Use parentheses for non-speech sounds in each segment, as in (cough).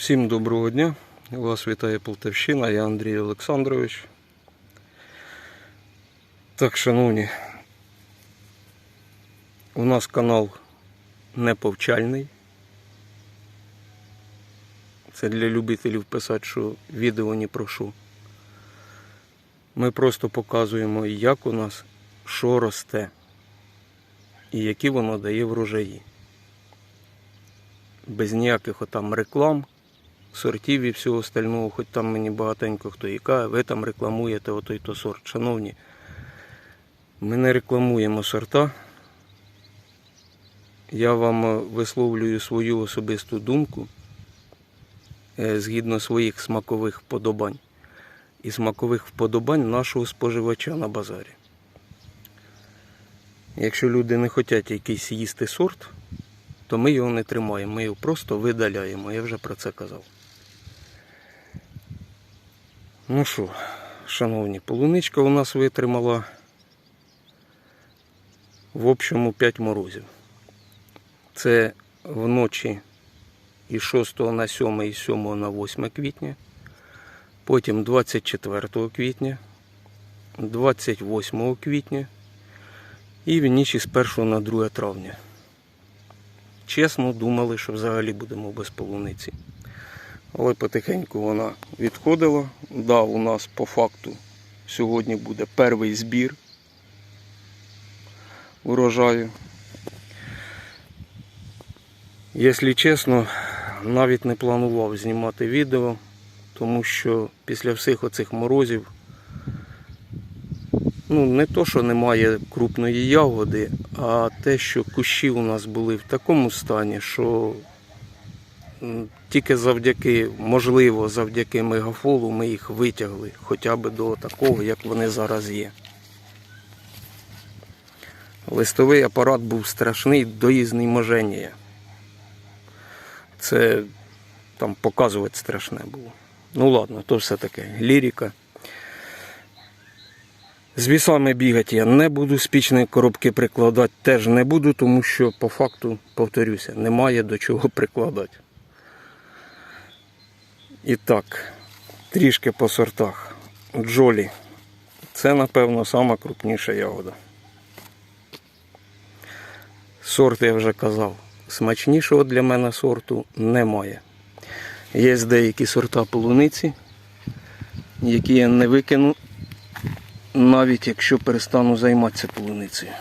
Всім доброго дня. Вас вітає Полтавщина, я Андрій Олександрович. Так, шановні, у нас канал не повчальний. Це для любителів писати, що відео не прошу. Ми просто показуємо, як у нас що росте і які воно дає врожаї. Без ніяких отам реклам, сортів і всього остального, хоч там мені багатенько хто каже, ви там рекламуєте отой то сорт. Шановні, ми не рекламуємо сорта. Я вам е, висловлюю свою особисту думку е, згідно своїх смакових вподобань і смакових вподобань нашого споживача на базарі. Якщо люди не хочуть якийсь їсти сорт, то ми його не тримаємо, ми його просто видаляємо. Я вже про це казав. Ну що, шановні, полуничка у нас витримала в общому 5 морозів. Це вночі із 6 на 7 і 7 на 8 квітня, потім 24 квітня, 28 квітня і в ніч із 1 на 2 травня. Чесно думали, що взагалі будемо без полуниці. Але потихеньку вона відходила. Да, у нас по факту сьогодні буде перший збір урожаю. Якщо чесно, навіть не планував знімати відео, тому що після всіх оцих морозів, ну не то, що немає крупної ягоди, а те, що кущі у нас були в такому стані, що тільки завдяки, можливо, завдяки мегафолу ми їх витягли хоча б до такого, як вони зараз є. Листовий апарат був страшний до ізнеможення. Це там показувати страшне було. Ну ладно, то все таке. Лірика. З вісами бігати я не буду, спічні коробки прикладати теж не буду, тому що по факту, повторюся, немає до чого прикладати. І так, трішки по сортах. Джолі. Це, напевно, сама крупніша ягода. Сорт я вже казав. Смачнішого для мене сорту немає. Є деякі сорта полуниці, які я не викину, навіть якщо перестану займатися полуницею.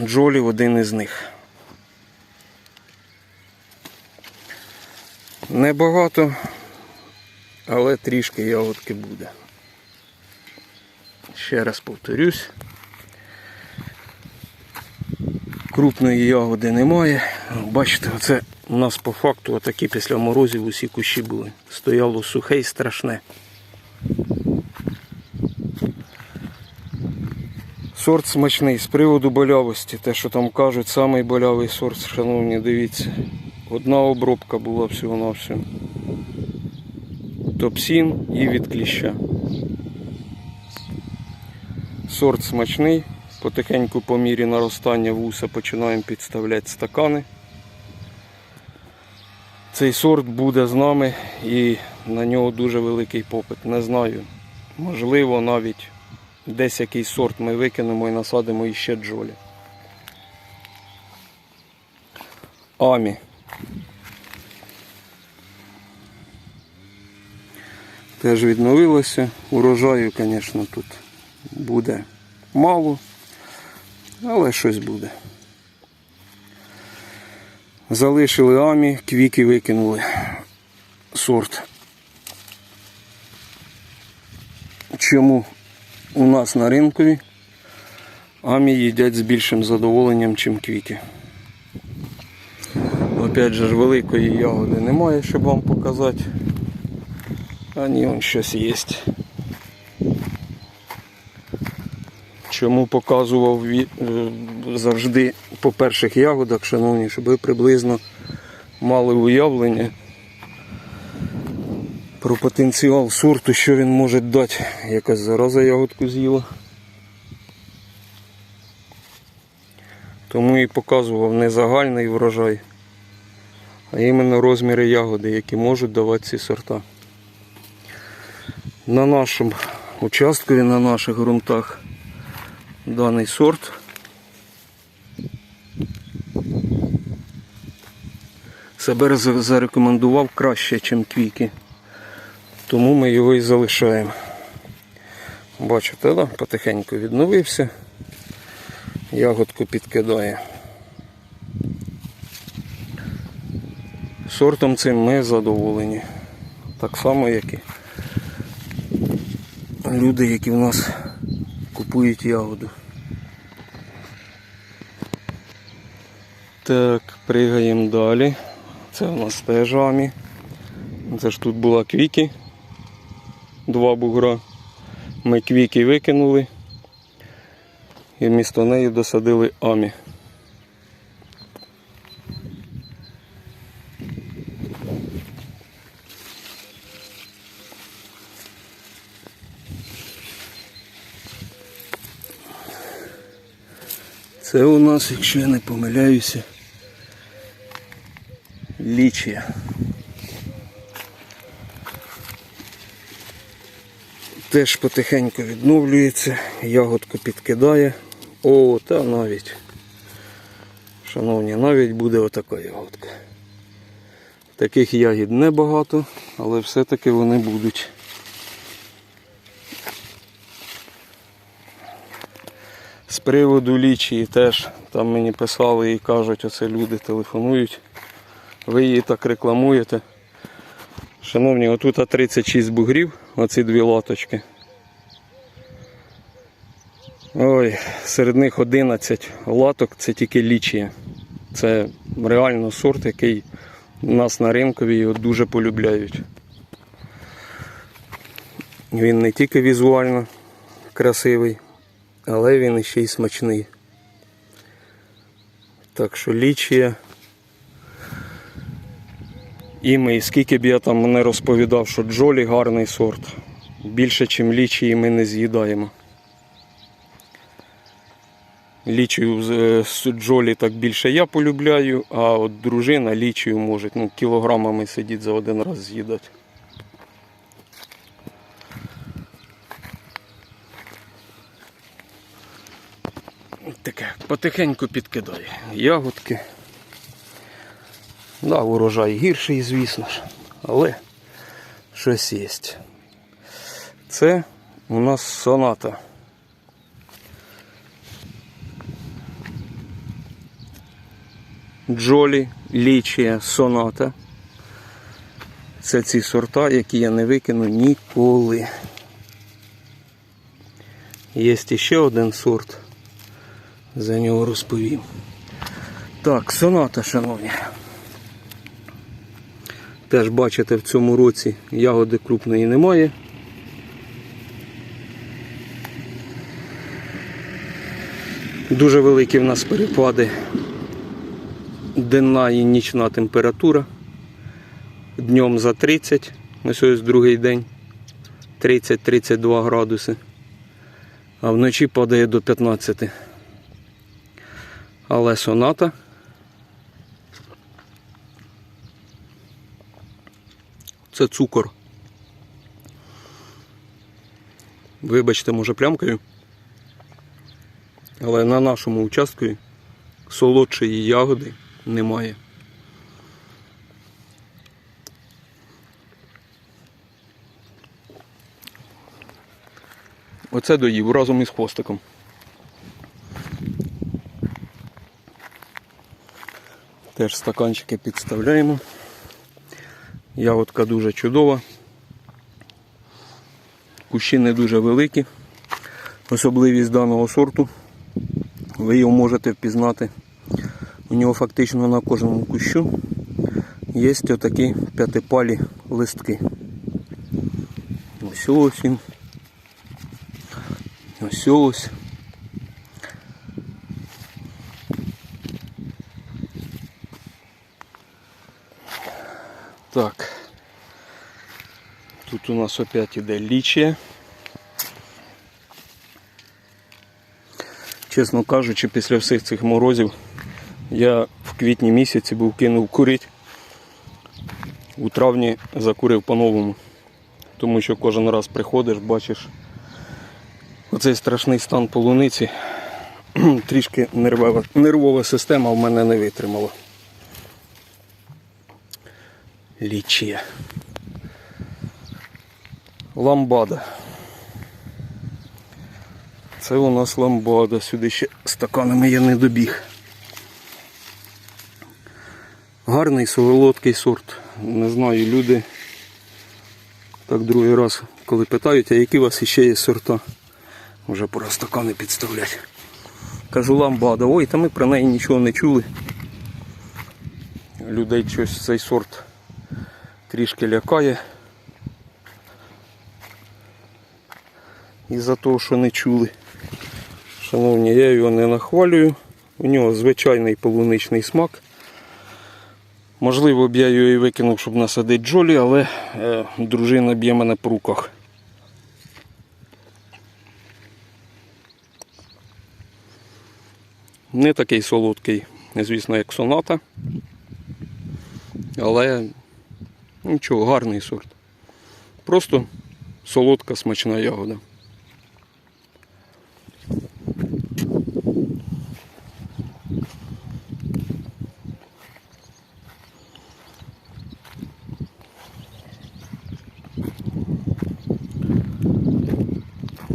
Джолі один із них. Небагато, але трішки ягодки буде. Ще раз повторюсь. Крупної ягоди немає. Бачите, оце у нас по факту отакі після морозів усі кущі були. Стояло сухе і страшне. Сорт смачний з приводу болявості, те, що там кажуть, самий болявий сорт, шановні, дивіться. Одна обробка була всього на всього. Топсін і від кліща. Сорт смачний. Потихеньку по мірі наростання вуса починаємо підставляти стакани. Цей сорт буде з нами і на нього дуже великий попит. Не знаю. Можливо, навіть десь якийсь сорт ми викинемо і насадимо іще джолі. Амі. Теж відновилося. Урожаю, звісно, тут буде мало, але щось буде. Залишили амі, квіки викинули сорт. Чому у нас на ринкові амі їдять з більшим задоволенням, ніж квіки. Опять же великої ягоди немає, щоб вам показати. А ні, он щось є. Чому показував е, завжди по перших ягодах, шановні, щоб ви приблизно мали уявлення про потенціал сорту, що він може дати. Якась зараза ягодку з'їла. Тому і показував не загальний врожай, а іменно розміри ягоди, які можуть давати ці сорта. На нашому участку, на наших ґрунтах даний сорт. Себе зарекомендував краще, ніж квіки. Тому ми його і залишаємо. Бачите, да? потихеньку відновився. Ягодку підкидає. Сортом цим ми задоволені. Так само, як і люди, які в нас купують ягоду. Так, пригаємо далі. Це у нас теж амі. Це ж тут була квіки. Два бугра. Ми квіки викинули. І вмісто неї досадили амі. Це у нас, якщо я не помиляюся, лічія. Теж потихеньку відновлюється, ягодку підкидає. О, та навіть, шановні, навіть буде отака ягодка. Таких ягід небагато, але все-таки вони будуть. Приводу лічії теж там мені писали і кажуть, оце люди телефонують. Ви її так рекламуєте. Шановні, отут 36 бугрів, оці дві латочки. Ой, серед них 11 латок це тільки лічія. Це реально сорт, який нас на ринкові його дуже полюбляють. Він не тільки візуально красивий, але він ще й смачний. Так що лічія. І ми, скільки б я там не розповідав, що джолі гарний сорт. Більше, ніж лічії ми не з'їдаємо. Лічію з е, джолі так більше я полюбляю, а от дружина лічію може ну, кілограмами сидіти за один раз з'їдати. Таке потихеньку підкидає ягодки. Да, урожай гірший, звісно ж, але щось є. Це у нас соната. Джолі, лічія, соната. Це ці сорта, які я не викину ніколи. Є ще один сорт. За нього розповім. Так, соната, шановні. Теж бачите, в цьому році ягоди крупної немає. Дуже великі в нас перепади. Денна і нічна температура. Днем за 30, ось ось другий день 30-32 градуси, а вночі падає до 15. Але соната це цукор. Вибачте, може плямкою. Але на нашому участку солодшої ягоди немає. Оце доїв разом із хвостиком. Теж стаканчики підставляємо. Ягодка дуже чудова. Кущі не дуже великі. Особливість даного сорту. Ви його можете впізнати. У нього фактично на кожному кущу є отакі п'ятипалі листки. Ось ось він. Ось ось. Так. Тут у нас опять іде лічія. Чесно кажучи, після всіх цих морозів я в квітні місяці був кинув курити. у травні закурив по-новому. Тому що кожен раз приходиш, бачиш оцей страшний стан полуниці. (clears throat) Трішки нервова, нервова система в мене не витримала. Лічія. Ламбада. Це у нас ламбада. Сюди ще стаканами я не добіг. Гарний солодкий сорт. Не знаю, люди так другий раз, коли питають, а які у вас ще є сорта, вже пора стакани підставляти. Кажу ламбада, ой, та ми про неї нічого не чули. Людей щось цей сорт трішки лякає. Із-за того, що не чули. Шановні, я його не нахвалюю. У нього звичайний полуничний смак. Можливо, б я його і викинув, щоб насадити джолі, але е, дружина б'є мене по руках. Не такий солодкий, звісно, як соната. Але нічого, гарний сорт. Просто солодка смачна ягода.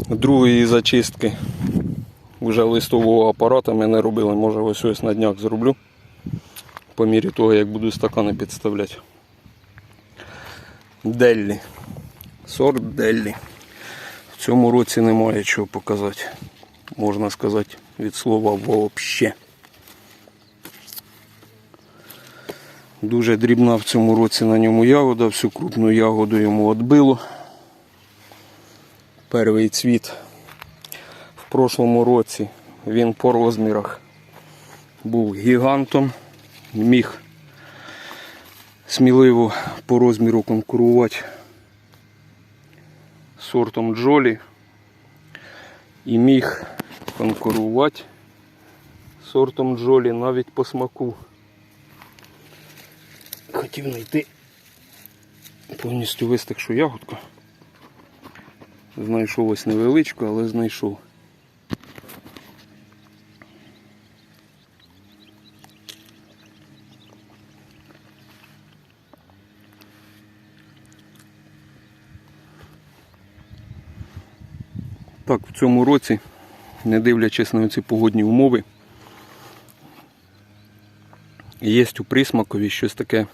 Другої зачистки вже листового апарата ми не робили. Може ось ось на днях зроблю. По мірі того, як буду стакани підставляти. Деллі. Сорт Деллі. В цьому році немає чого показати. Можна сказати від слова вообще. Дуже дрібна в цьому році на ньому ягода, всю крупну ягоду йому відбило. Перший цвіт в прошлому році він по розмірах був гігантом, міг сміливо по розміру конкурувати з сортом Джолі і міг конкурувати з сортом Джолі навіть по смаку. Хотів знайти повністю вистигшу ягодку. Знайшов ось невеличку, але знайшов. В цьому році, не дивлячись на ці погодні умови, є у присмакові щось таке.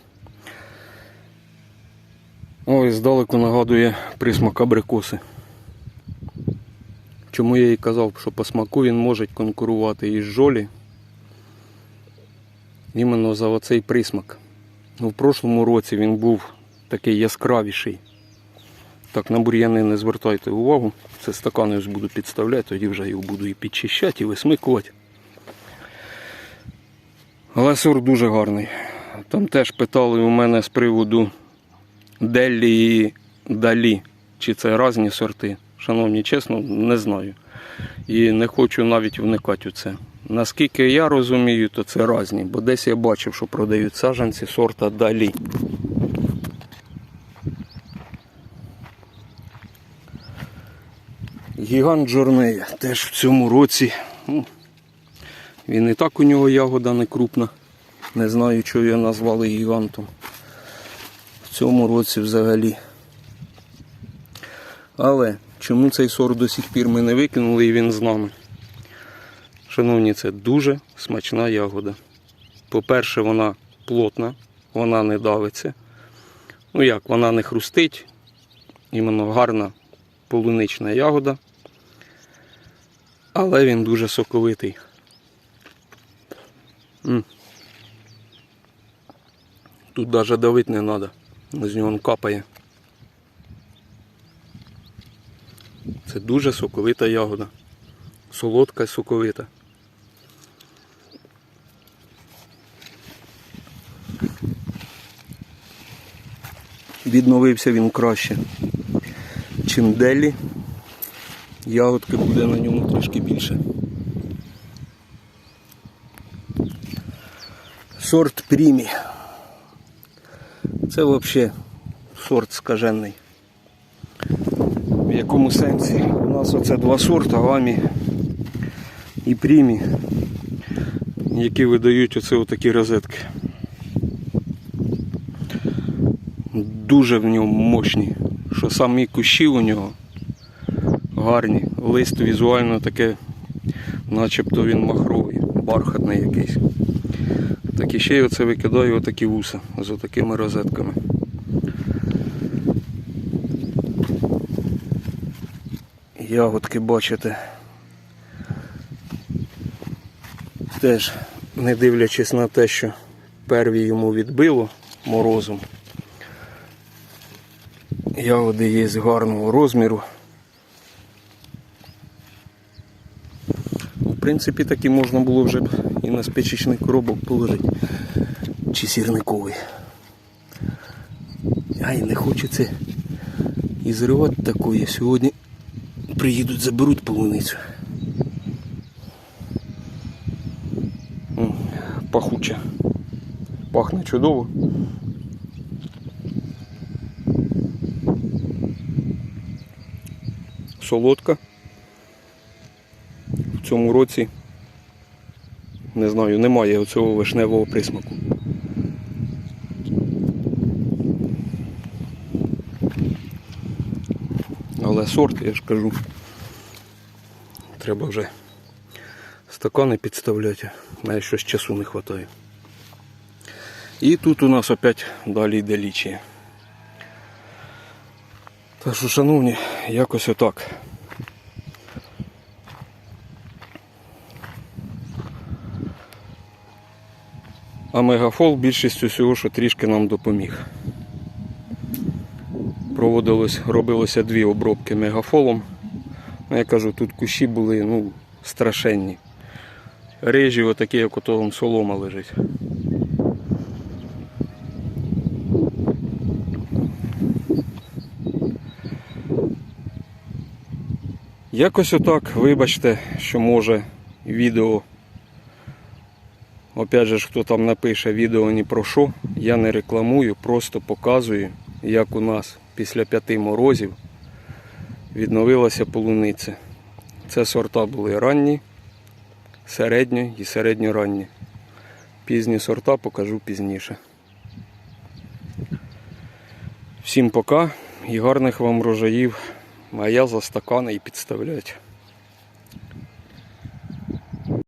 Ой, здалеку нагадує присмак абрикоси. Чому я і казав, що по смаку він може конкурувати із жолі. Іменно за оцей присмак. Ну, в прошлому році він був такий яскравіший. Так, на бур'яни не звертайте увагу. Це стакани ось буду підставляти, тоді вже його буду і підчищати, і висмикувати. Але сорт дуже гарний. Там теж питали у мене з приводу Деллі і Далі. Чи це різні сорти? Шановні, чесно, не знаю. І не хочу навіть вникати у це. Наскільки я розумію, то це різні, бо десь я бачив, що продають саджанці сорта Далі. Гігант Джорнея теж в цьому році. Ну, він і так у нього ягода не крупна. Не знаю, чого його назвали гігантом. В цьому році взагалі. Але чому цей сорт до сих пір ми не викинули і він з нами? Шановні, це дуже смачна ягода. По-перше, вона плотна, вона не давиться. Ну як, вона не хрустить. Іменно гарна полунична ягода. Але він дуже соковитий. Тут навіть давити не треба. З нього капає. Це дуже соковита ягода. Солодка і соковита. Відновився він краще, чим делі. Ягодки буде на ньому трішки більше. Сорт Прімі. Це взагалі сорт скажений. В якому сенсі? У нас оце два сорта, гамі і прімі, які видають оце отакі розетки. Дуже в ньому мощні, що самі кущі у нього гарні. Лист візуально таке, начебто він махровий, бархатний якийсь. Так і ще й оце викидаю отакі вуса з отакими розетками. Ягодки бачите. Теж не дивлячись на те, що перві йому відбило морозом. Ягоди є з гарного розміру. Принципі, такі можна було вже б і на спичечний коробок положити. Чи сірниковий. Ай, не хочеться і зривати такої. Сьогодні приїдуть, заберуть полуницю. Пахуче. Пахне чудово. Солодка. Цьому році, не знаю, немає оцього вишневого присмаку. Але сорт, я ж кажу, треба вже стакани підставляти, мене щось часу не вистачає. І тут у нас опять далі йде лічія. Так що, шановні, якось отак. А мегафол більшістю всього, що трішки нам допоміг. Проводилось, робилося дві обробки мегафолом. Ну, я кажу, тут кущі були ну, страшенні. Режі отакі, як ото вам солома лежить. Якось отак, вибачте, що може відео. Опять же, хто там напише відео ні про що, я не рекламую, просто показую, як у нас після п'яти морозів відновилася полуниця. Це сорта були ранні, середні і середньоранні. Пізні сорта покажу пізніше. Всім пока і гарних вам врожаїв, а я за стакани і підставлять.